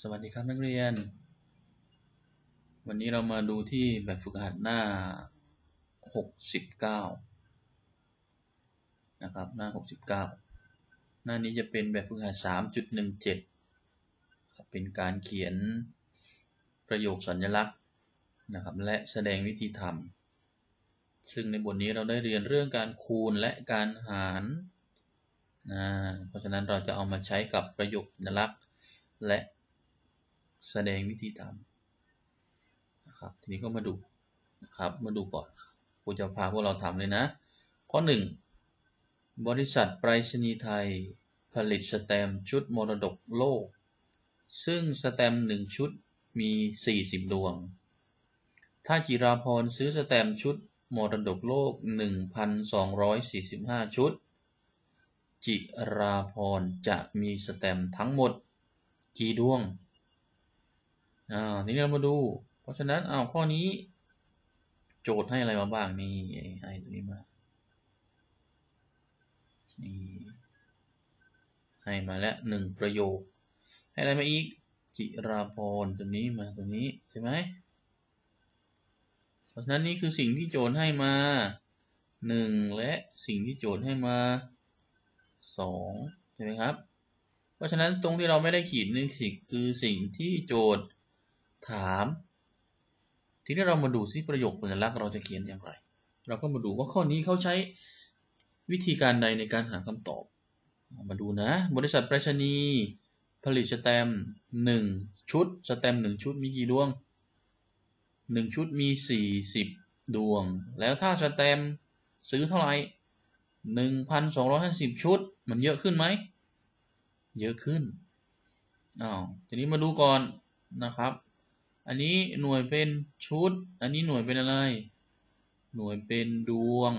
สวัสดีครับนักเรียน วันนี้เรามาดูที่แบบฝึกหัดหน้า 69 นะครับ หน้า 69 หน้านี้จะเป็นแบบฝึกหัด 3.17 เป็นการเขียนประโยคสัญลักษณ์นะครับ และแสดงวิธีทำซึ่งในบทนี้เราได้เรียนเรื่องการคูณและการหารนะเพราะฉะนั้นเราจะเอามาใช้กับประโยคสัญลักษณ์และ แสดงวิธีทำนะครับ ทีนี้ก็มาดูนะครับ มาดูก่อนครูจะพาพวกเราทำเลยนะ ข้อ 1 บริษัทไปรษณีย์ไทยผลิตสแตมชุดมรดกโลก ซึ่งสแตมหนึ่งชุดมี 40 ดวง ถ้าจิราพรซื้อสแตมชุดมรดกโลก 1,245 ชุด จิราพรจะมีสแตมทั้งหมด กี่ดวง อ่านี้เรามาดู เพราะฉะนั้นอ้าวข้อนี้ โจทย์ให้อะไรมาบ้างนี่ให้ตัวนี้มานี่ให้มาแล้วหนึ่งประโยค ให้อะไรมาอีก จิราพรตัวนี้มาตัวนี้ใช่ไหมเพราะฉะนั้นนี่คือสิ่งที่โจทย์ให้มาหนึ่งและสิ่งที่โจทย์ให้มาสองใช่ไหมครับ เพราะฉะนั้นตรงที่เราไม่ได้ขีดนี่สิ่งคือสิ่งที่โจทย์ ถาม ทีนี้เรามาดูซิประโยคสัญลักษณ์เราจะเขียนอย่างไร เราก็มาดูว่าข้อนี้เขาใช้วิธีการใดในการหาคำตอบ มาดูนะ บริษัทไปรษณีย์ผลิตสแตมป์หนึ่งชุด สแตมป์หนึ่งชุดมีกี่ดวงหนึ่งชุดมีสี่สิบดวง แล้วถ้าสแตมป์ซื้อเท่าไหร่หนึ่งพันสองร้อยห้าสิบชุด มันเยอะขึ้นไหม เยอะขึ้นอ้าวทีนี้มาดูก่อนนะครับ อันนี้หน่วยเป็นชุด อันนี้หน่วยเป็นอะไร หน่วยเป็นดวง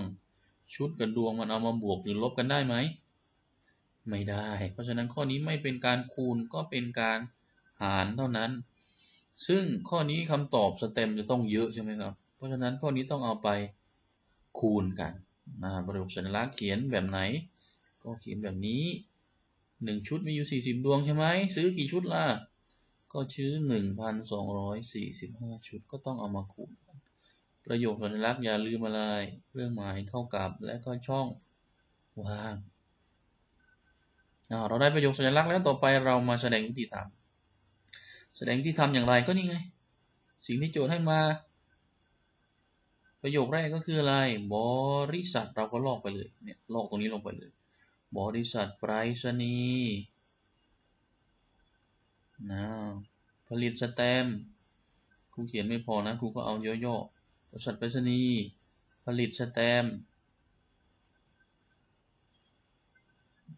ชุดกับดวงมันเอามาบวกหรือลบกันได้ไหม ไม่ได้ เพราะฉะนั้นข้อนี้ไม่เป็นการคูณก็เป็นการหารเท่านั้น ซึ่งข้อนี้คำตอบสเต็มจะต้องเยอะใช่ไหมครับ เพราะฉะนั้นข้อนี้ต้องเอาไปคูณกันนะประโยคสัญลักษณ์เขียนแบบไหน ก็เขียนแบบนี้ 1 ชุดมีอยู่ 40 ดวงใช่ไหมซื้อกี่ชุดล่ะ ก็ชื่อ1,245 ชุด ก็ต้องเอามาคูณกันประโยคสัญลักษณ์อย่าลืมอะไรเรื่องหมายเท่ากับและก็ช่องว่างเราได้ประโยคสัญลักษณ์แล้วต่อไปเรามาแสดงวิธีทำแสดงวิธีทำอย่างไรก็นี่ไง สิ่งที่โจทย์ให้มา ประโยคแรกก็คืออะไร บริษัทเราก็ลอกไปเลยเนี่ยลอกตรงนี้ลงไปเลย บริษัทไปรษณีย์ นะผลิตสแตมครูเขียนไม่พอนะครูก็เอาย่อๆบริษัทไปรษณีย์ผลิตสแตม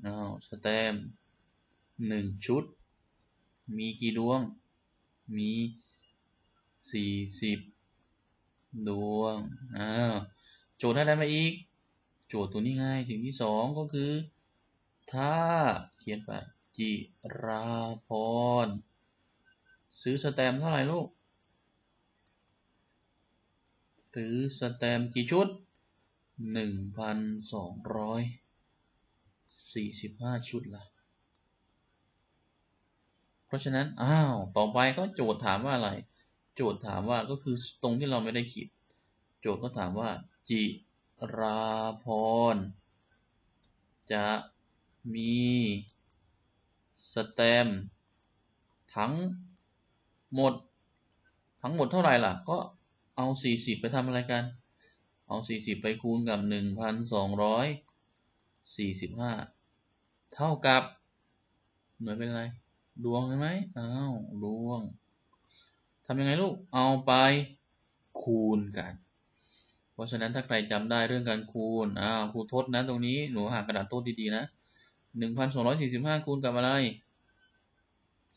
นะสแตมหนึ่งชุด มีกี่ดวง มีสี่สิบดวงอ้าวโจทย์ให้ได้มาอีก โจทย์ตัวนี้ง่ายสิ่งที่สองก็คือ ถ้าเขียนไป จิราพร ซื้อสแตมเท่าไหร่ลูก ซื้อสแตมกี่ชุด 1,245 ชุดละเพราะฉะนั้น อ้าว ต่อไปก็โจทย์ถามว่าอะไร โจทย์ถามว่าก็คือตรงที่เราไม่ได้ขีด โจทย์ก็ถามว่า จิราพร จะมี สแตมทั้งหมด ทั้งหมดเท่าไหร่ล่ะ ก็เอา 40 ไปทำอะไรกัน เอา 40 ไปคูณกับ 1,245 เท่ากับ หน่วยเป็นอะไรดวงใช่ไหมอ้าวดวงทำยังไงลูก เอาไปคูณกัน เพราะฉะนั้นถ้าใครจำได้เรื่องการคูณ อ้าวครูทดนะตรงนี้ หนูหากระดาษโต๊ดดีๆนะ หนึ่งพันสองร้อยสี่สิบห้าคูณกับอะไร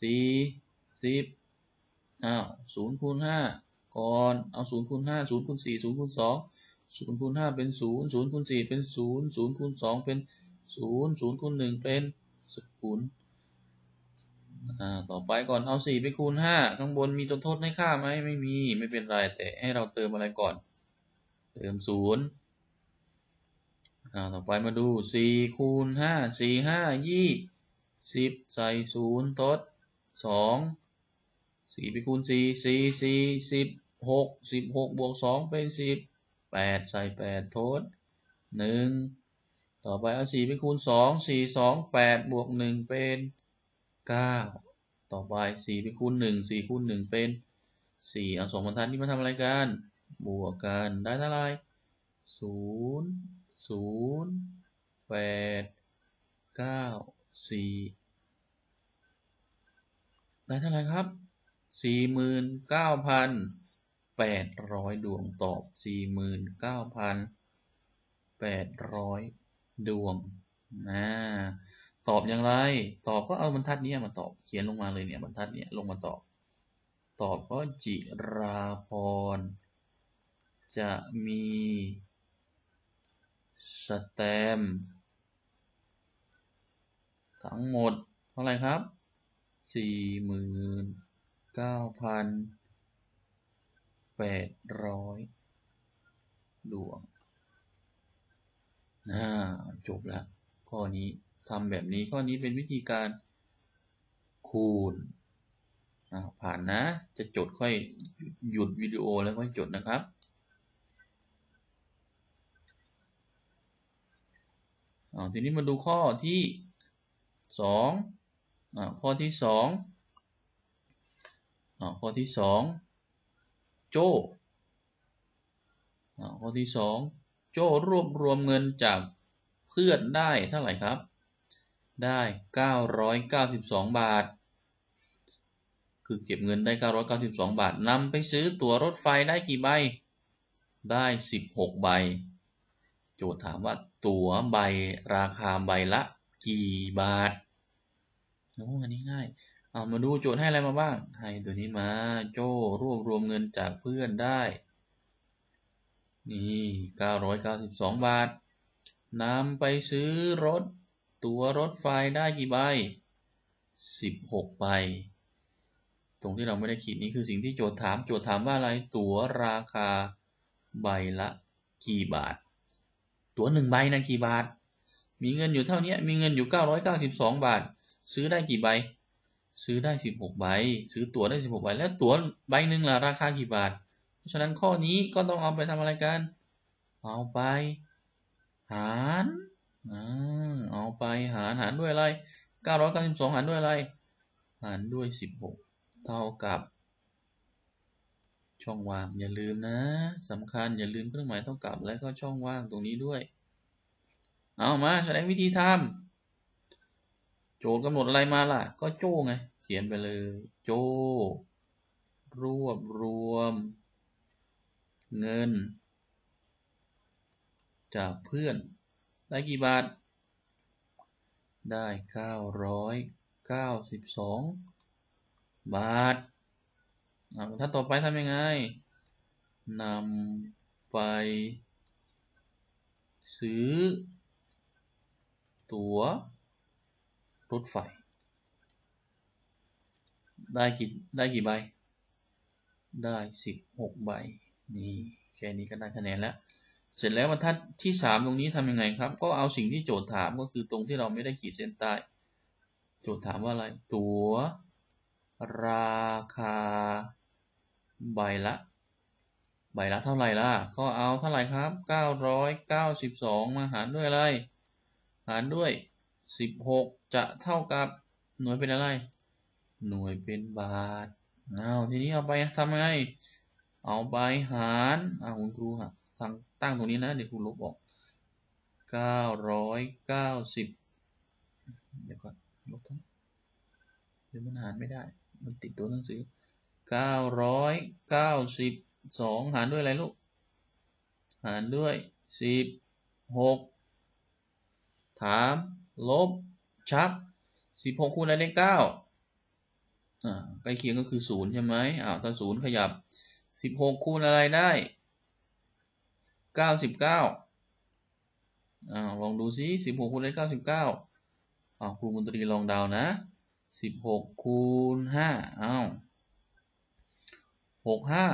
สี่สิบอ้าวศูนย์คูณห้าก่อน เอาศูนย์คูณห้าศูนย์คูณสี่ศูนย์คูณสองศูนย์คูณห้าเป็นศูนย์ศูนย์คูณสี่เป็นศูนย์ศูนย์คูณสองเป็นศูนย์ศูนย์คูณหนึ่งเป็นศูนย์อ่าต่อไปก่อนเอาสี่ไปคูณห้าข้างบนมีตัวทดให้ค่าไหมไม่มีไม่เป็นไรแต่ให้เราเติมอะไรก่อน เติมศูนย์ อ่าต่อไปมาดูสี่คูณห้าสี่ห้ายี่สิบใส่ศูนย์ทดสองสี่ไปคูณสี่สี่สี่สิบหกสิบหกบวกสองเป็นสิบแปดใส่แปดทดหนึ่งต่อไปเอาสี่ไปคูณสองสี่สองแปดบวกหนึ่งเป็นเก้าต่อไปสี่ไปคูณหนึ่งสี่คูณหนึ่งเป็นสี่เอาสองบรรทัดนี้มาทำอะไรกัน บวกกันได้เท่าไหร่ศูนย์ ศูนย์แปดเก้าสี่ได้เท่าไหร่ครับสี่หมื่นเก้าพันแปดร้อยดวงตอบสี่หมื่นเก้าพันแปดร้อยดวงนะตอบอย่างไร ตอบก็เอาบรรทัดนี้มาตอบ เขียนลงมาเลยเนี่ยบรรทัดนี้ลงมาตอบ ตอบก็จิราพร จะมี สแตมทั้งหมดเท่าไหร่ครับสี่หมื่นเก้าพันแปดร้อยดวงน่าจบแล้วข้อนี้ทำแบบนี้ข้อนี้เป็นวิธีการคูณผ่านนะ จะจดค่อยหยุดวิดีโอแล้วค่อยจดนะครับ ทีนี้มาดูข้อที่สองข้อที่สองข้อที่สองโจ้ข้อที่สองโจ้รวบรวมเงินจากเพื่อนได้เท่าไหร่ครับ ได้ 992 บาท คือเก็บเงินได้ 992 บาทนำไปซื้อตั๋วรถไฟได้กี่ใบ ได้ 16 ใบ โจทย์ถามว่า ตั๋วใบราคาใบละกี่บาทโอ้อันนี้ง่าย เอามาดูโจทย์ให้อะไรมาบ้าง ให้ตัวนี้มา โจ้รวบรวมเงินจากเพื่อนได้ นี่992บาทนำไปซื้อรถ ตั๋วรถไฟได้กี่ใบ16ใบ ตรงที่เราไม่ได้ขีดนี้คือสิ่งที่โจทย์ถาม โจทย์ถามว่าอะไร ตั๋วราคาใบละกี่บาท ตั๋วหนึ่งใบนะกี่บาท มีเงินอยู่เท่านี้มีเงินอยู่ 992 บาท ซื้อได้กี่ใบ ซื้อได้ 16 ใบ ซื้อตั๋วได้ 16 ใบ แล้วตั๋วใบหนึ่งล่ะราคากี่บาท เพราะฉะนั้นข้อนี้ก็ต้องเอาไปทำอะไรกัน เอาไป หารเอาไปหารหารด้วยอะไร 992 หารด้วยอะไร หารด้วย 16 เท่ากับ ช่องว่าง อย่าลืมนะสำคัญอย่าลืมเครื่องหมายเท่ากับและก็ช่องว่างตรงนี้ด้วย เอามาแสดงวิธีทำโจทย์กำหนดอะไรมาล่ะ ก็โจ้ไง เขียนไปเลย โจ รวบรวม เงิน จากเพื่อน ได้กี่บาท ได้ 992 บาท ถ้าต่อไปทำยังไงนำไปซื้อ ตั๋วรถไฟ ได้กี่ได้กี่ใบ ได้สิบหกใบ นี่แค่นี้ก็ได้คะแนนแล้ว เสร็จแล้วบรรทัดที่สามตรงนี้ทำยังไงครับ ก็เอาสิ่งที่โจทย์ถามก็คือตรงที่เราไม่ได้ขีดเส้นใต้ โจทย์ถามว่าอะไร ตั๋วราคา ใบละ ใบละเท่าไหร่ล่ะ ก็เอาเท่าไหร่ครับ 992 มาหารด้วยอะไร หารด้วย 16 จะเท่ากับหน่วยเป็นอะไร หน่วยเป็นบาทเอาทีนี้เอาไปทำไง เอาไปหารอ่าคุณครูครับตั้งตั้งตรงนี้นะ เดี๋ยวครูลบออก 990 เดี๋ยวก่อนลบทั้งเดี๋ยวมันหารไม่ได้ มันติดตัวหนังสือ 992 หารด้วยอะไรลูก หารด้วย 16 ถาม ลบ ชักสิบหกคูณอะไรได้เก้าอ่าใกล้เคียงก็คือศูนย์ใช่ไหมอ้าวถ้าศูนย์ขยับสิบหกคูณอะไรได้เก้าสิบเก้าอ้าวลองดูซิสิบหกคูณได้เก้าสิบเก้าอ้าวครูมนตรีลองดาวนะสิบหกคูณห้าอ้าว หกห้า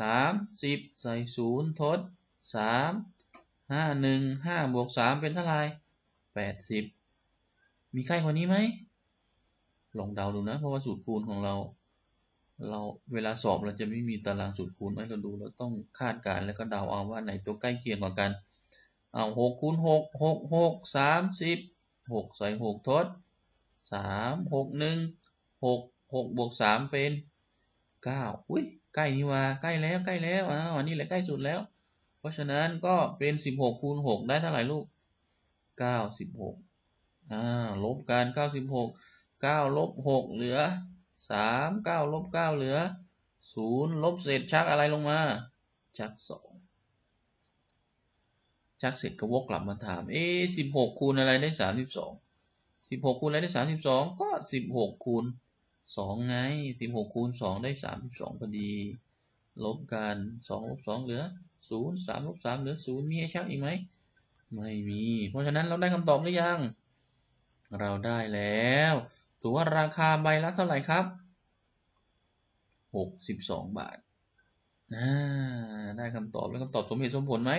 สามสิบใส่ศูนย์ทดสามห้าหนึ่งห้าบวกสามเป็นเท่าไหร่แปดสิบมีใครคนนี้ไหมลองเดาดูนะ เพราะว่าสูตรคูณของเรา เราเวลาสอบเราจะไม่มีตารางสูตรคูณให้เราดูเราต้องคาดการณ์แล้วก็เดาเอาว่าไหนตัวใกล้เคียงกว่ากัน เอาหกคูณหกหกหกสามสิบหกใส่หกทดสามหกหนึ่งหกหกบวกสามเป็นเก้าอุ้ย ใกล้นี่ว่าใกล้แล้วใกล้แล้วอ่าวันนี้แหละใกล้สุดแล้ว เพราะฉะนั้นก็เป็นสิบหกคูณหกได้เท่าไหร่ลูกเก้าสิบหกอ่าลบกันเก้าสิบหกเก้าลบหกเหลือสามเก้าลบเก้าเหลือศูนย์ลบเศษชักอะไรลงมา ชักสองชักเสร็จก็วกกลับมาถาม เอ๊สิบหกคูณอะไรได้สามสิบสองสิบหกคูณอะไรได้สามสิบสองก็สิบหกคูณ สองไงสิบหกคูณสองได้สามสิบสองพอดี ลบกันสองลบสองเหลือศูนย์สามลบสามเหลือศูนย์มีให้ชักอีกไหม ไม่มี เพราะฉะนั้นเราได้คำตอบหรือยัง เราได้แล้วตัวราคาใบละเท่าไหร่ครับหกสิบสองบาทอ่าได้คำตอบแล้วคำตอบสมเหตุสมผลไหม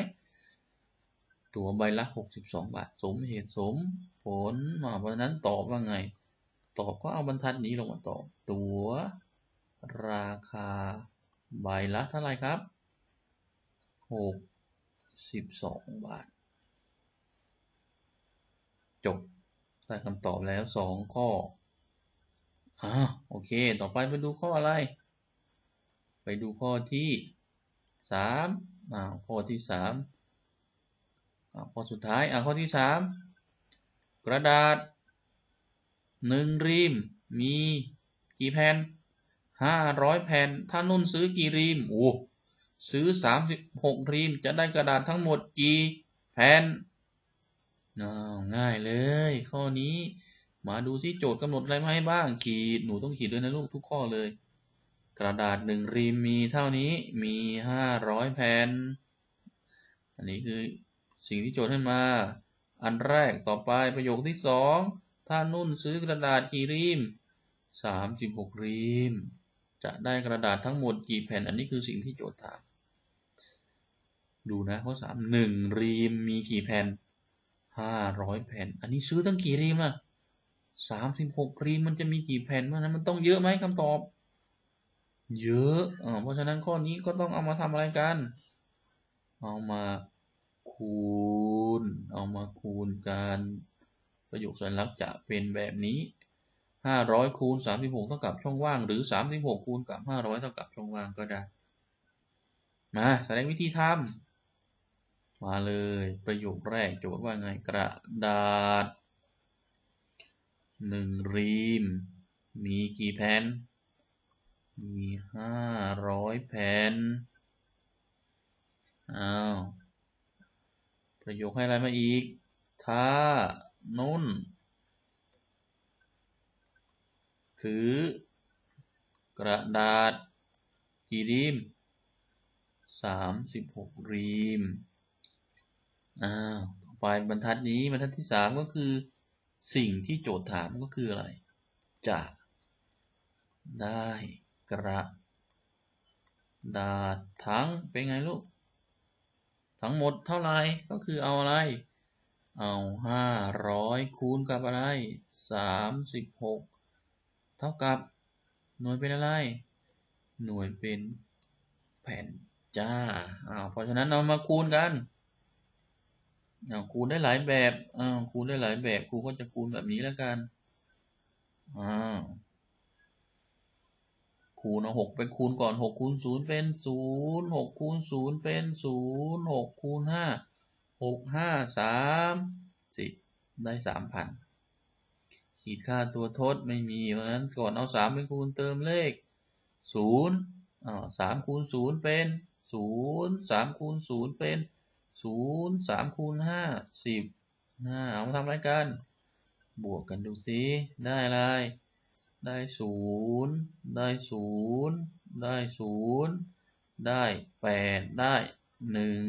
ตัวใบละหกสิบสองบาท สมเหตุสมผลมาเพราะฉะนั้นตอบว่าไง ตอบก็เอาบรรทัดนี้ลงมาตอบ ตัวราคาใบละเท่าไหร่ครับหกสิบสองบาท จบได้คำตอบแล้วสองข้ออ่าโอเค ต่อไปไปดูข้ออะไร ไปดูข้อที่สามอ่าข้อที่สามอ่าข้อสุดท้ายอ่าข้อที่สามกระดาษ หนึ่งรีม มีกี่แผ่นห้าร้อยแผ่น ถ้านุ่นซื้อกี่รีม โอ้ ซื้อสามสิบหกรีม จะได้กระดาษทั้งหมดกี่แผ่นง่ายเลย ข้อนี้ มาดูที่โจทย์กำหนดอะไรมาให้บ้าง ขีด หนูต้องขีดด้วยนะลูกทุกข้อเลย กระดาษหนึ่งรีมมีเท่านี้ มีห้าร้อยแผ่น อันนี้คือสิ่งที่โจทย์ให้มา อันแรกต่อไปประโยคที่สอง ถ้านุ่นซื้อกระดาษกี่รีมสามสิบหกรีม จะได้กระดาษทั้งหมดกี่แผ่น อันนี้คือสิ่งที่โจทย์ถาม ดูนะข้อสามหนึ่งรีมมีกี่แผ่นห้าร้อยแผ่น อันนี้ซื้อตั้งกี่รีมอะสามสิบหกรีมมันจะมีกี่แผ่นเพราะนั้นมันต้องเยอะไหมคำตอบ เยอะอ่าเพราะฉะนั้นข้อนี้ก็ต้องเอามาทำอะไรกัน เอามาคูณ เอามาคูณกัน ประโยคสัญลักษณ์จะเป็นแบบนี้ห้าร้อยคูณสามสิบหกเท่ากับช่องว่าง หรือสามสิบหกคูณกับห้าร้อยเท่ากับช่องว่างก็ได้ มาแสดงวิธีทำมาเลยประโยคแรกโจทย์ว่าไงกระดาษหนึ่งรีม มีกี่แผ่น มีห้าร้อยแผ่น อ้าว ประโยคให้อะไรมาอีก ถ้า นุ่น ถือ กระดาษ กี่รีมสามสิบหกรีมอ้าวต่อไปบรรทัดนี้บรรทัดที่สามก็คือ สิ่งที่โจทย์ถามก็คืออะไร จะได้กระดาษทั้งเป็นไงลูก ทั้งหมดเท่าไหร่ก็คือเอาอะไร เอาห้าร้อยคูณกับอะไรสามสิบหกเท่ากับ หน่วยเป็นอะไร หน่วยเป็นแผ่นจ้าอ้าวเพราะฉะนั้นเรามาคูณกันคูณได้หลายแบบคูณได้หลายแบบครูก็จะคูณแบบนี้แล้วกันอาคูณเอาหกไปคูณก่อนหกคูณศูนย์เป็นศูนย์หกคูณศูนย์เป็นศูนย์หกคูณห้า หกห้าสามสิบได้สามพันขีดค่าตัวทดไม่มีเพราะนั้นก่อนเอาสามไปคูณเติมเลขศูนย์อ่าสามคูณศูนย์เป็นศูนย์สามคูณศูนย์เป็นศูนย์สามคูณห้าสิบห้าเอามาทำอะไรกัน บวกกันดูสิได้อะไร ได้ศูนย์ได้ศูนย์ได้ศูนย์ได้แปดได้หนึ่ง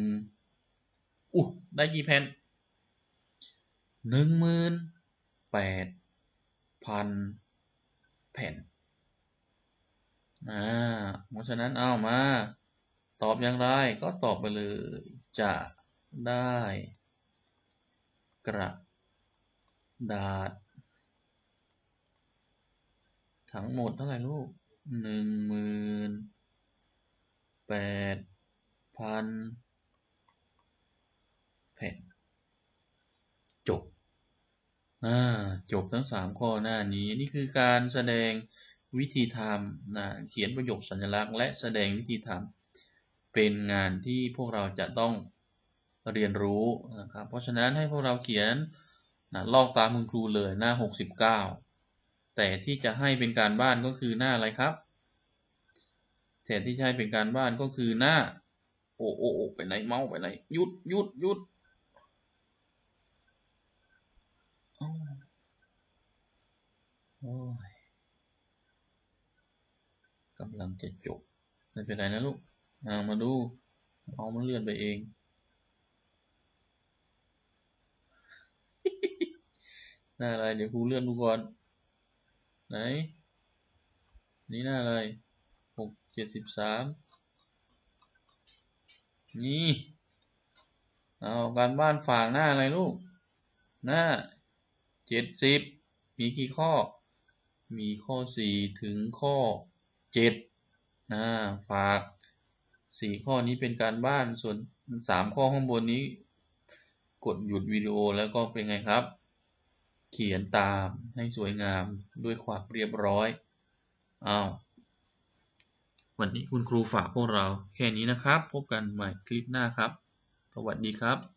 อู้ได้กี่แผ่นหนึ่งหมื่นแปดพันแผ่นอ่าเพราะฉะนั้นเอามา ตอบอย่างไรก็ตอบไปเลย จะได้กระดาษ ทั้งหมดเท่าไหร่ลูกหนึ่งหมื่นแปดพันแผ่นจบ อ่าจบทั้งสามข้อหน้านี้นี่คือการแสดงวิธีทำนะเขียนประโยคสัญลักษณ์ และแสดงวิธีทำเป็นงานที่พวกเราจะต้องเรียนรู้นะครับเพราะฉะนั้นให้พวกเราเขียนนะลอกตามคุณครูเลยหน้า 69 แต่ที่จะให้เป็นการบ้านก็คือหน้าอะไรครับแต่ที่จะให้เป็นการบ้านก็คือหน้า โอ้โอ้โอ้ไปไหนเมาส์ไปไหนหยุดหยุดหยุดอ้าวโอ้ย กำลังจะจบ ไม่เป็นไรนะลูกอามาดู เอามันเลื่อนไปเอง หน้าอะไร เดี๋ยวครูเลื่อนดูก่อน ไหน นี่หน้าอะไรหกเจ็ดสิบสามนี่ เอาการบ้านฝากหน้าอะไรลูก หน้าเจ็ดสิบมีกี่ข้อ มีข้อสี่ถึงข้อเจ็ดนะ ฝากสี่ข้อนี้เป็นการบ้านส่วนสามข้อข้างบนนี้ กดหยุดวิดีโอแล้วก็เป็นไงครับ เขียนตามให้สวยงามด้วยความเรียบร้อยอ้าววันนี้คุณครูฝากพวกเราแค่นี้นะครับ พบกันใหม่คลิปหน้าครับ สวัสดีครับ